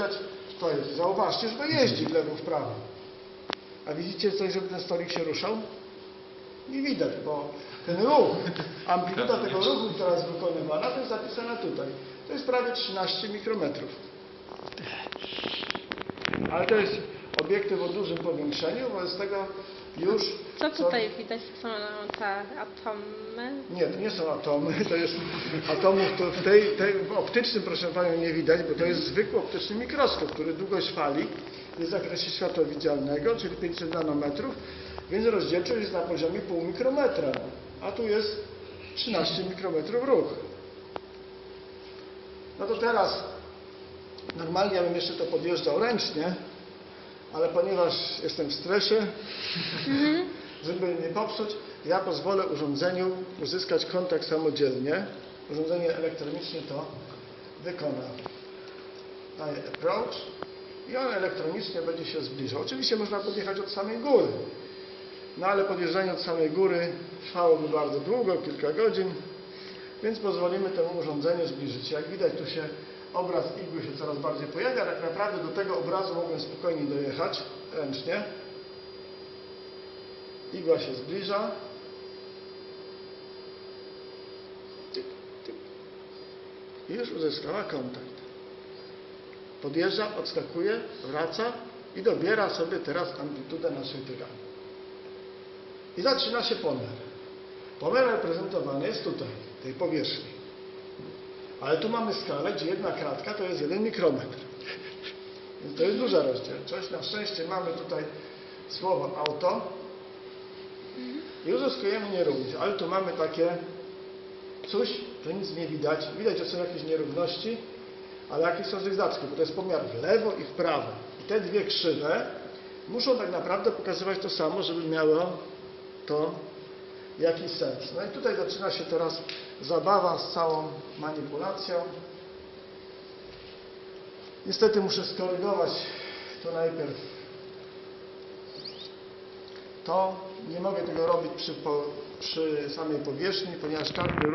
widać, to jest. Zauważcie, że to jeździ w lewo, w prawo. A widzicie coś, żeby ten stolik się ruszał? Nie widać, bo ten ruch, amplituda tego ruchu, która jest wykonywana, to jest zapisana tutaj. To jest prawie 13 mikrometrów. Ale to jest obiektyw o dużym powiększeniu, wobec tego już... Co tutaj widać? Są te atomy? Nie, to nie są atomy, to jest atomów to w tej, tej w optycznym proszę Panią nie widać, bo to jest zwykły optyczny mikroskop, który długość fali jest w zakresie światła widzialnego, czyli 500 nanometrów, więc rozdzielczość jest na poziomie pół mikrometra, a tu jest 13 mikrometrów ruch. No to teraz normalnie ja bym jeszcze to podjeżdżał ręcznie, ale ponieważ jestem w stresie, żeby nie popsuć, ja pozwolę urządzeniu uzyskać kontakt samodzielnie. Urządzenie elektronicznie to wykona. Daję approach i on elektronicznie będzie się zbliżał. Oczywiście można podjechać od samej góry. No ale podjeżdżanie od samej góry trwałoby bardzo długo, kilka godzin, więc pozwolimy temu urządzeniu zbliżyć się. Jak widać tu się obraz igły się coraz bardziej pojawia. Tak naprawdę do tego obrazu mogłem spokojnie dojechać ręcznie. Igła się zbliża. I już uzyskała kontakt. Podjeżdża, odskakuje, wraca i dobiera sobie teraz amplitudę naszej tyranii. I zaczyna się pomiar. Pomiar reprezentowany jest tutaj, tej powierzchni. Ale tu mamy skalę, gdzie jedna kratka to jest jeden mikrometr. Więc to jest duża rozdzielczość. Na szczęście mamy tutaj słowo auto i uzyskujemy nierówność. Ale tu mamy takie coś, że nic nie widać. Widać, że są jakieś nierówności, ale jakie są zygzaczki, bo to jest pomiar w lewo i w prawo. I te dwie krzywe muszą tak naprawdę pokazywać to samo, żeby miało to jakiś sens. No i tutaj zaczyna się teraz zabawa z całą manipulacją. Niestety muszę skorygować to najpierw. To nie mogę tego robić przy, po, przy samej powierzchni, ponieważ każdy